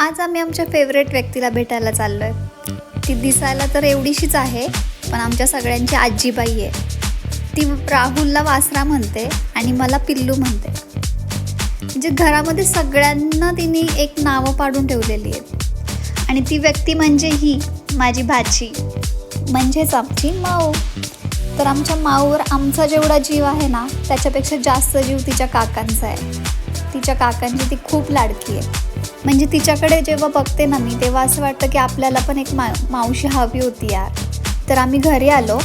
आज आम्ही आमच्या फेवरेट व्यक्तीला भेटायला चाललो आहे ती दिसायला तर एवढीशीच आहे पण आमच्या सगळ्यांची आजीबाई आहे. ती राहुलला वासरा म्हणते आणि मला पिल्लू म्हणते. म्हणजे घरामध्ये सगळ्यांना तिने एक नावं पाडून ठेवलेली आहेत. आणि ती व्यक्ती म्हणजे ही माझी भाची. म्हणजेच आमची माऊ. तर आमच्या माऊवर आमचा जेवढा जीव आहे ना त्याच्यापेक्षा जास्त जीव तिच्या काकांचा आहे. तिच्या काकांची ती खूप लाडकी आहे. म्हणजे तिच्याकडे जेव्हा बघते ना मी तेव्हा असं वाटतं की आपल्याला पण एक मा मावशी हवी होती यार. तर आम्ही घरी आलो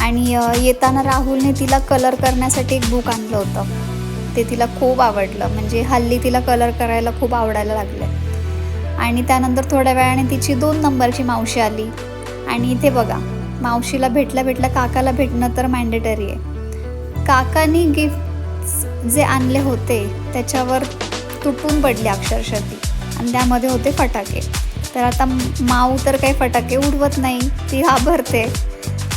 आणि येताना राहुलने तिला कलर करण्यासाठी एक बुक आणलं होतं. ते तिला खूप आवडलं. म्हणजे हल्ली तिला कलर करायला खूप आवडायला लागलं आणि त्यानंतर थोड्या वेळाने तिची दोन नंबरची मावशी आली. आणि इथे बघा मावशीला भेटल्या भेटल्या काकाला भेटणं तर मॅन्डेटरी आहे. काकानी गिफ्ट जे आणले होते त्याच्यावर तुटून पडली अक्षरशः ती. आणि त्यामध्ये होते फटाके. तर आता माऊ तर काही फटाके उडवत नाही ती घाबरते.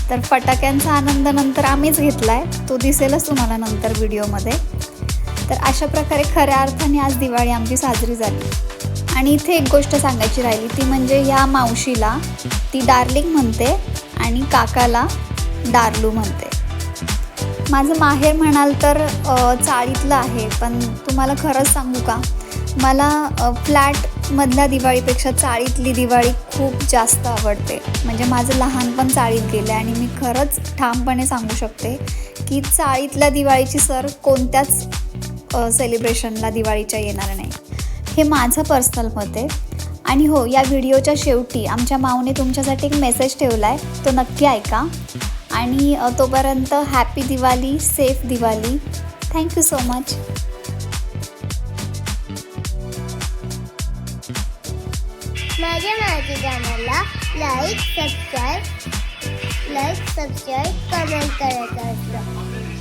तर फटाक्यांचा आनंद नंतर आम्हीच घेतला आहे तो दिसेलच तुम्हाला नंतर व्हिडिओमध्ये. तर अशा प्रकारे खऱ्या अर्थाने आज दिवाळी आमची साजरी झाली. आणि इथे एक गोष्ट सांगायची राहिली ती म्हणजे ह्या मावशीला ती डार्लिंग म्हणते आणि काकाला डार्लू म्हणते. माझं माहेर म्हणाल तर चाळीतलं आहे पण तुम्हाला खरंच सांगू का? मला फ्लॅटमधल्या दिवाळीपेक्षा चाळीतली दिवाळी खूप जास्त आवडते. म्हणजे माझं लहानपण चाळीत गेलं आहे आणि मी खरंच ठामपणे सांगू शकते की चाळीतल्या दिवाळीची सर कोणत्याच सेलिब्रेशनला दिवाळीच्या येणार नाही. हे माझं पर्सनल मत आहे. आणि हो या व्हिडिओच्या शेवटी आमच्या माऊने तुमच्यासाठी एक मेसेज ठेवला आहे तो नक्की ऐका. आणि तोपर्यंत happy Diwali safe Diwali. Thank you so much माझ्या माझ्या चॅनलला like subscribe like subscribe comment करायचं असतं